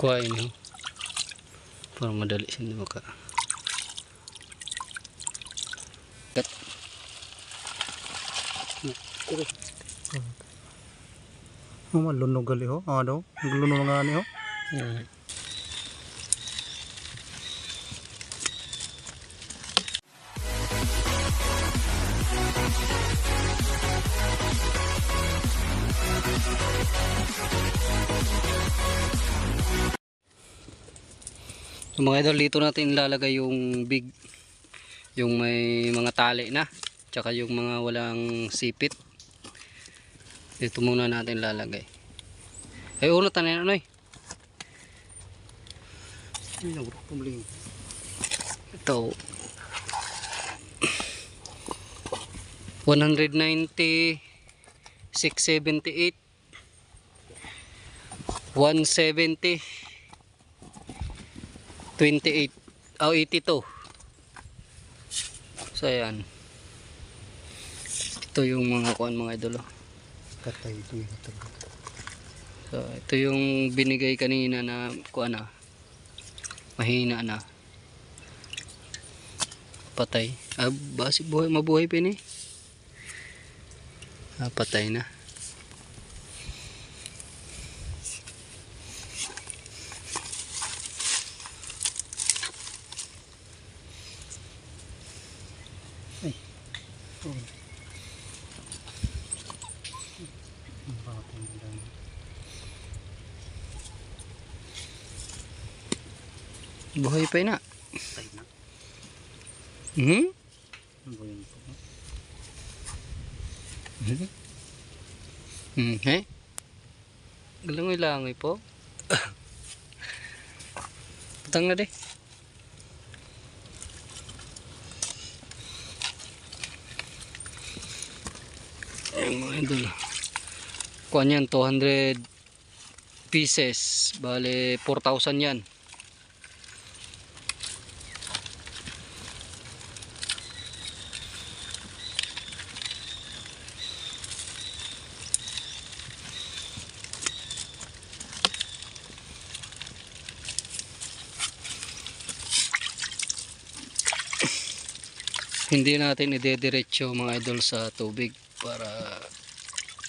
Kuhain nyo. Para madali siya maka. Kat. Oh, malunog gali ho. Daw. Naglunod nga ni ho. Yan. So mga idol, dito natin ilalagay yung big, yung may mga tali na, tsaka yung mga walang sipit. Dito muna natin lalagay. Ay, ulo tanin ano eh. Ito. 190 678 170 28 oh 82 so ayan. Ito yung mga kuan mga idolo. Patay ito yung so ito yung binigay kanina na kuan na mahina na. Patay. Ah basi buhay mabuhay pa ni ah patay na Oh. Ang bakit ang dami. Buhay pa na Patay na. hmm yun po? hmm hmm eh galangoy langoy po Putang na deh. Ayun mga idol. Kuhan yan, 200 pieces. Bale, 4,000 yan. Hindi natin idediretso mga idol sa tubig para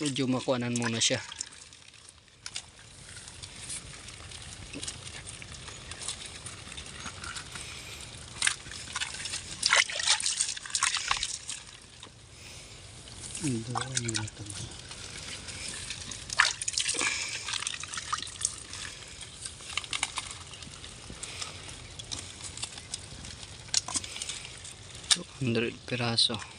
medyo makuanan muna siya. Ang dami na ito. Hundred piraso.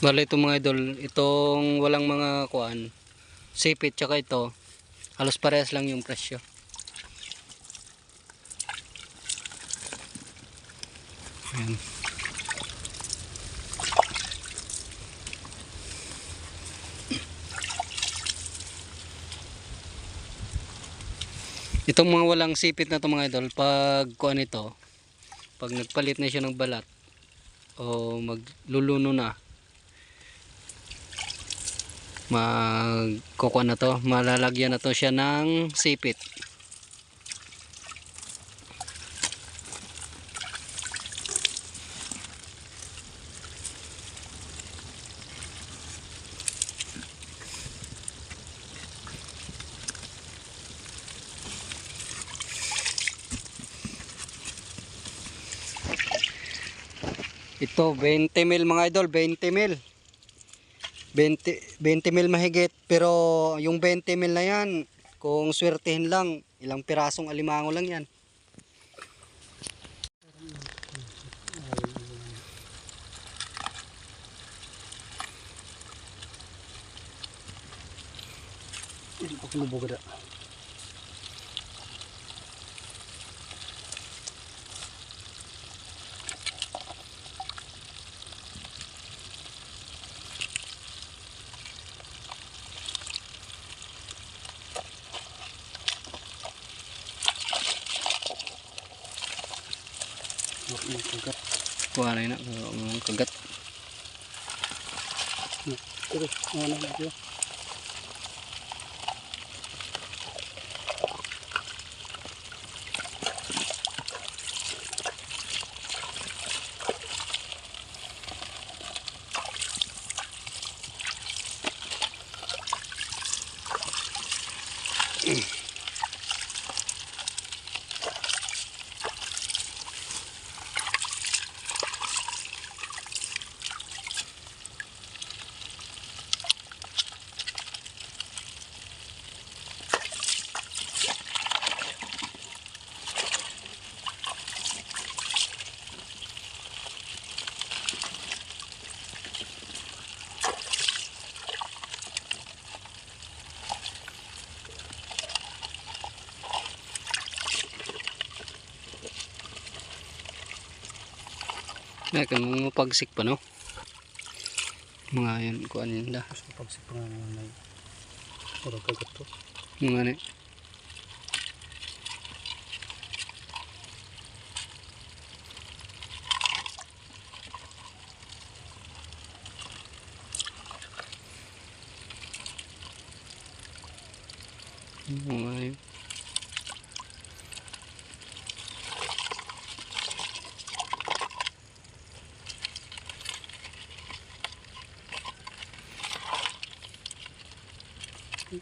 Bale ito mga idol, itong walang mga kuan, sipit tsaka ito, halos parehas lang yung presyo. Ayan. Itong mga walang sipit na to mga idol, pag kuan ito, pag nagpalit na siya ng balat, o magluluno na, magkukuha na to. Malalagyan na to siya ng sipit. Ito 20 mil mga idol. 20 mil 20, 20 mil mahigit pero yung 20 mil na yan kung swertihin lang ilang pirasong alimango lang yan Kuha na yun na. Mga kagat. Terus, mana lagi? Ay, kung mga pagsik pa no. Mga yan, kuhan yun da. Terus pagsik pa nga na Orang kagat to. Mga ni. Mga yun.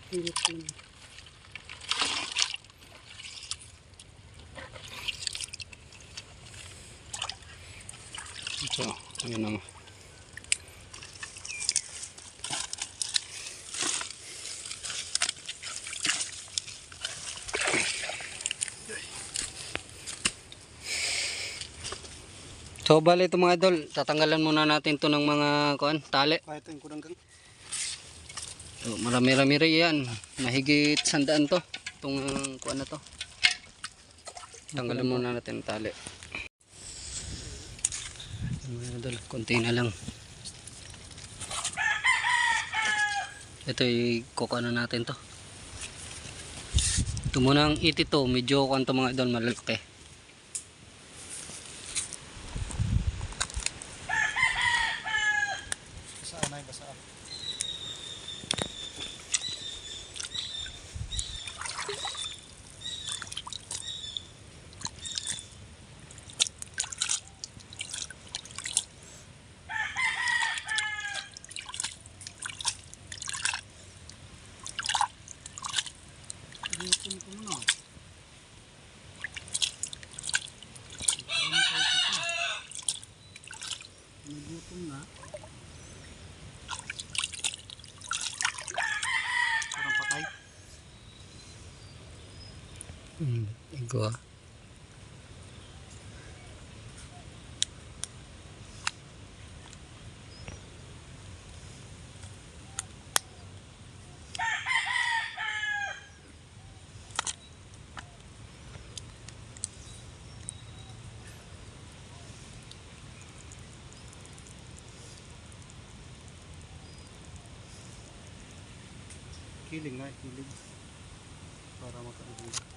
Ito, ayun naman. So bali ito mga idol, tatanggalan muna natin to ng mga kuan, tali. Kahit yung kurang kang. So, marami-rami rin yan. Mahigit sandaan to. Itong uh, kuan na to. Tanggalan muna natin ang tali. Konti na lang. Ito i-cook ano natin to. Ito muna ang 82, medyo kuan to mga idol malalaki. Kiling nga, kiling. Para makaibig.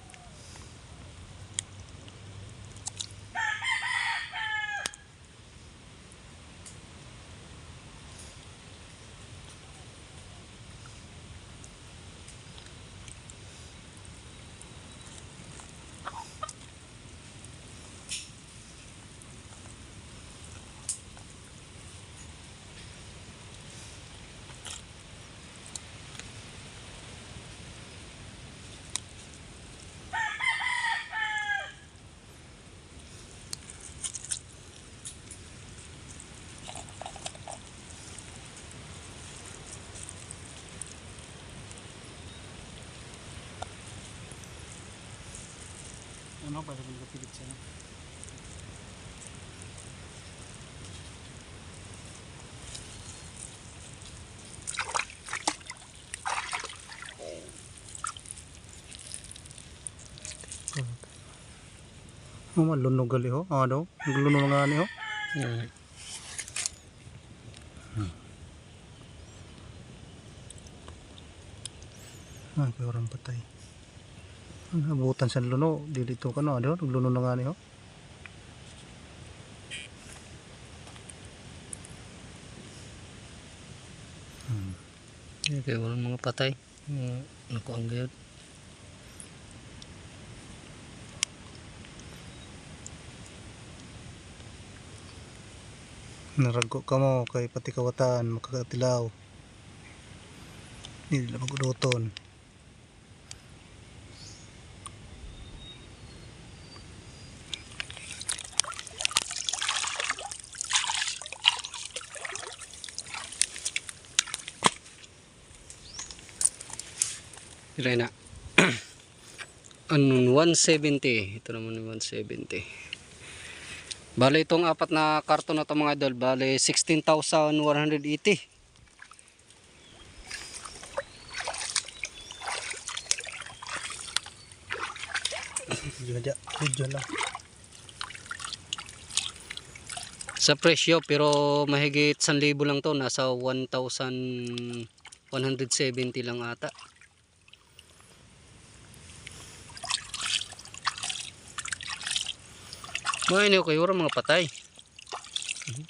ano para magpilit siya. No? Oh, malunog gali ho. Ah, daw. Malunog nga ni ho. Yeah. Hmm. Ah, kaya orang patay. Nabutan sa luno. Dito ka no. Daw. Naglunog na nga ni ho. Yan, kaya walang mga patay. Nakuang gayod. Narago ka mo kay pati kawatan. Makakatilaw. Hindi nila maguduton. Tira na. Anong 170. Ito naman yung 170. Bale itong apat na karton na to mga idol. Bale 16,180. Video aja. Video lang. Sa presyo pero mahigit 1,000 lang to. Nasa 1,170 lang ata. Mga ini okay, wala mga patay. Mhm.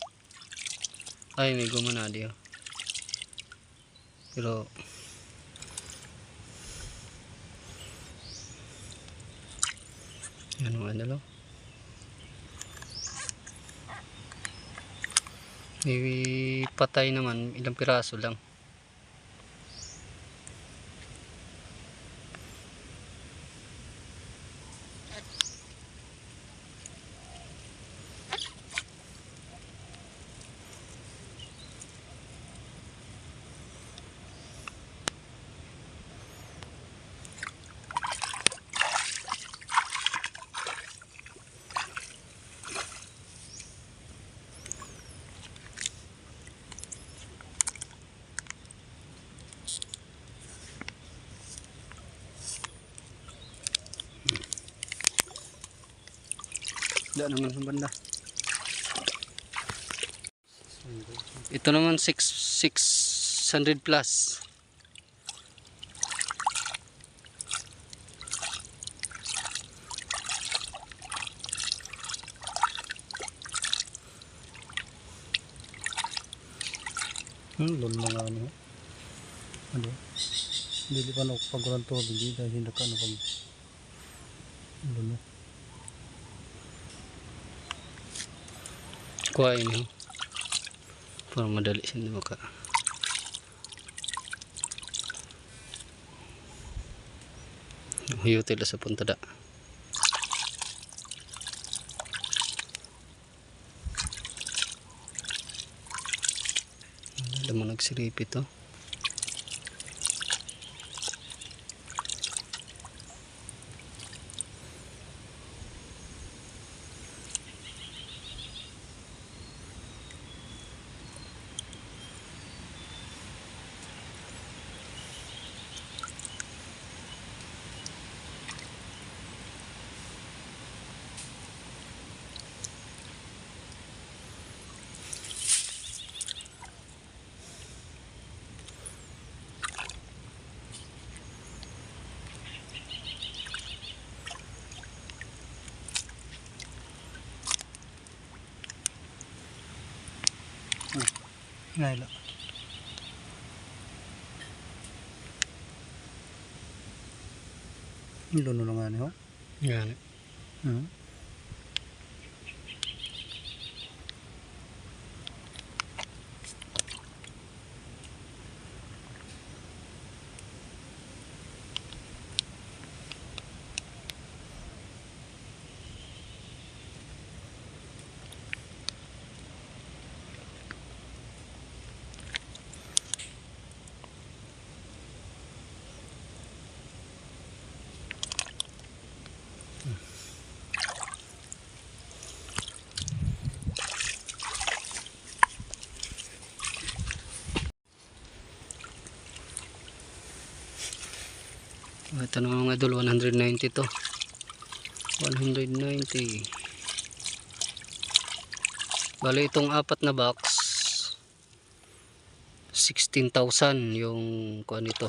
Ay, may gumanadi oh. Pero mga ano May patay naman, ilang piraso lang. Wala naman sa banda. Ito naman 6 600 plus. Hmm, nga ni ho. Ano? Dili pa na to. Dili dahil hindi ka na pag... Lolo. Kuhain niyo. Para madali sindi maka. Huyutil sa puntada. Alam mo lang. Lolo na ni ho. Yan. Hmm. Ito na mga idol, 190 to. 190. Bali itong apat na box 16,000 yung kuan nito.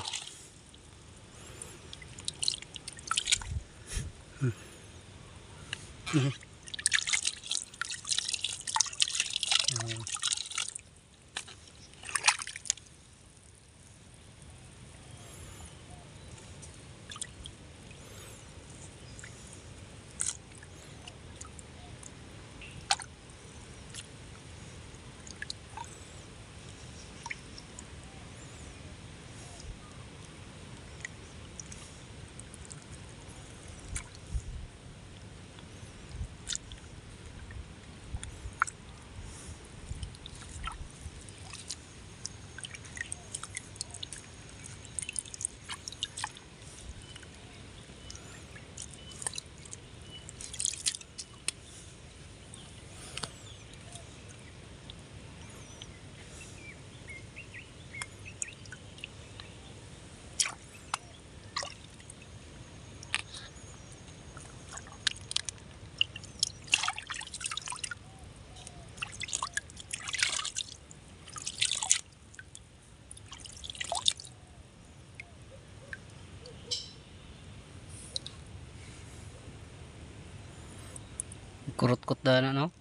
Kurot-kot na no?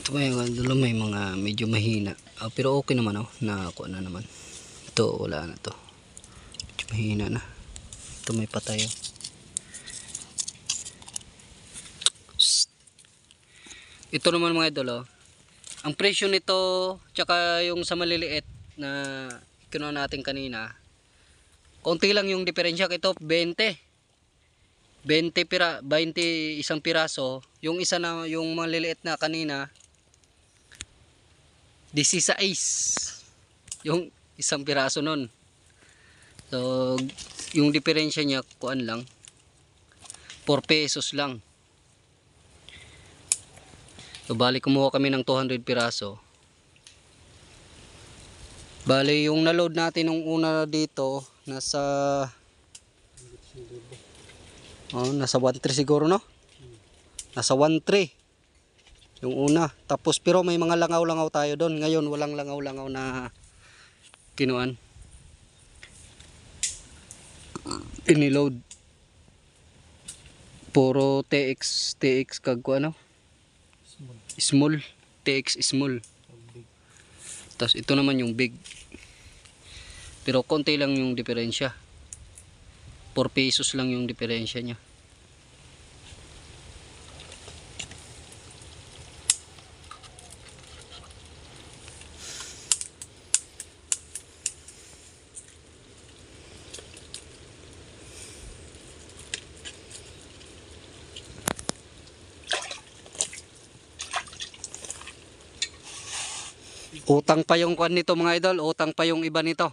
Ito mga dulo may mga medyo mahina. Ah, pero okay naman oh. Nakakuha na naman. Ito wala na to. Medyo mahina na. Ito may patay oh. Ito naman mga idol oh. Ang presyo nito tsaka yung sa maliliit na kinuha natin kanina. Konti lang yung diferensya ito 20. 20 pira 20 isang piraso, yung isa na yung maliliit na kanina 16 yung isang piraso nun. So yung diferensya niya kuan lang 4 pesos lang. So, bali kumuha kami ng 200 piraso. Bali, yung na-load natin nung una dito, nasa... Oh, nasa 1.3 siguro, no? Nasa 1.3. Yung una. Tapos, pero may mga langaw-langaw tayo doon. Ngayon, walang langaw-langaw na kinuan. Iniload. Puro TX, TX kag ano? Small. TX small. Tapos ito naman yung big. Pero konti lang yung diferensya. 4 pesos lang yung diferensya niya Utang pa yung kwan nito mga idol, utang pa yung iba nito.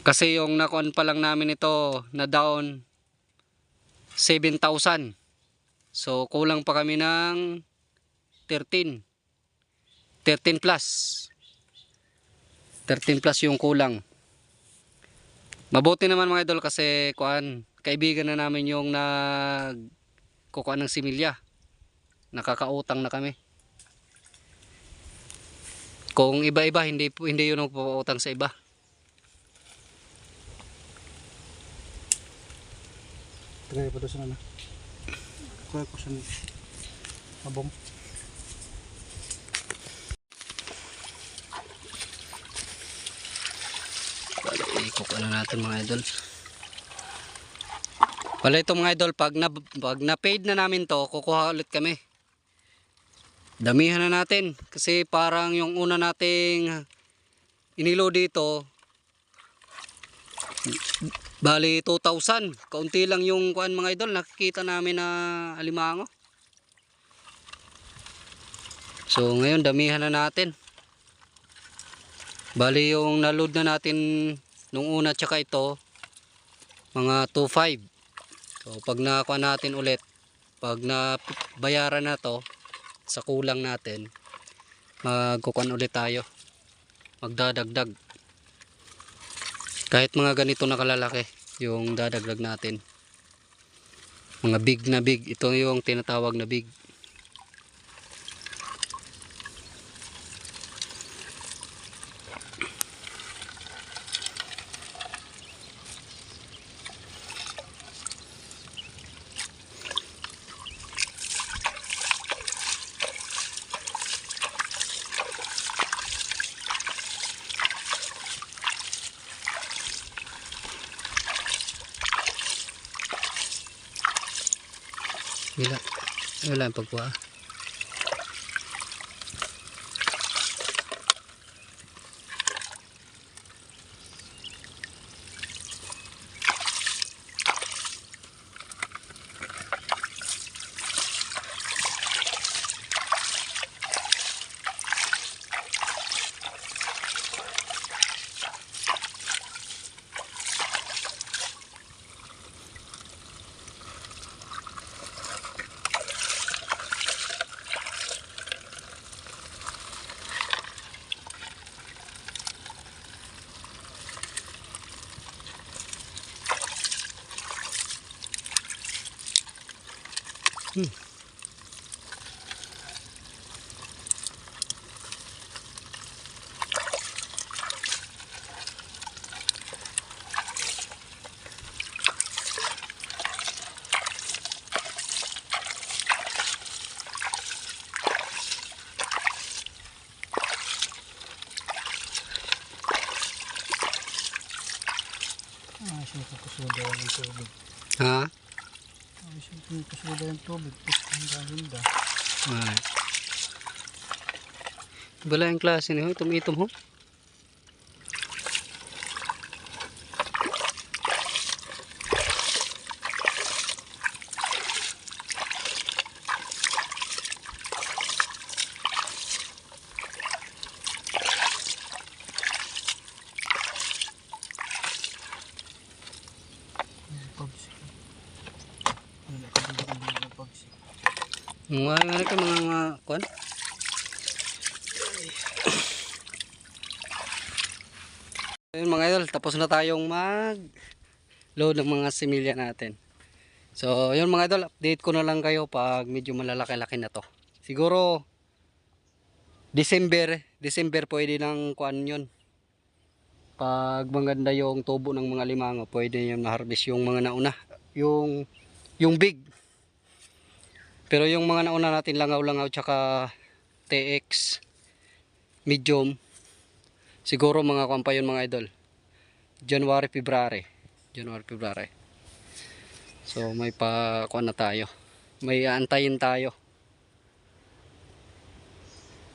Kasi yung nakuan pa lang namin ito na down 7,000. So kulang pa kami ng 13. 13 plus. 13 plus yung kulang. Mabuti naman mga idol kasi kuan, kaibigan na namin yung nag kukuha ng similya. Nakakautang na kami. Kung iba-iba, hindi po hindi yun ang papautang sa iba. Tagay pa doon sa na. Kuha ko ng abong. Ikok ano natin mga idol. Wala ito mga idol, pag na, pag na paid na namin to, kukuha ulit kami. Damihan na natin kasi parang yung una nating inilo dito bali 2,000 kaunti lang yung kuan mga idol nakikita namin na alimango. So ngayon damihan na natin. Bali yung naload na natin nung una tsaka ito mga 2,500 so pag nakuha natin ulit pag nabayaran na to sa kulang natin magkukuan ulit tayo. Magdadagdag. Kahit mga ganito na kalalaki yung dadagdag natin. Mga big na big ito yung tinatawag na big wala wala ang pagkuha Siya kukusuda yung tubig. ha Ah, siya kukusuda yung tubig. Handa-handa. Ay. Wala yung klase niyo, tumitom ho. Pagsik. Ano na kabili ng mga pagsik. Mga ka kuan. Ayun mga idol, tapos na tayong mag load ng mga similya natin. So, yun mga idol, update ko na lang kayo pag medyo malalaki-laki na to. Siguro December, December pwede nang kuan yun. Pag maganda yung tubo ng mga limango, pwede yung na-harvest yung mga nauna. Yung yung big. Pero yung mga nauna natin langaw-langaw tsaka TX medium siguro mga kuwan pa yun mga idol. January, February. January, February. So may pa kuwan na tayo. May aantayin tayo.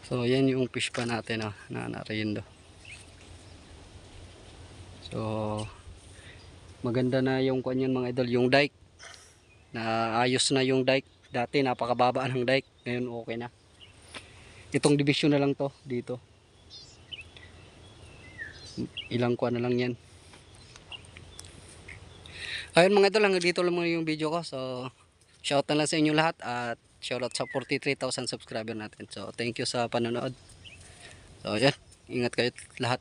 So yan yung fish pa natin ah, na narindo. So maganda na yung kuwan yun mga idol, yung dike. Na ayos na yung dike. Dati napakababa ng dike, ngayon okay na. Itong division na lang to dito. Ilang kuwan na lang yan. Ayun mga idol, hanggang dito lang muna yung video ko. So, shout na lang sa inyo lahat at shoutout sa 43,000 subscriber natin. So, thank you sa panonood. So, yan. Ingat kayo lahat.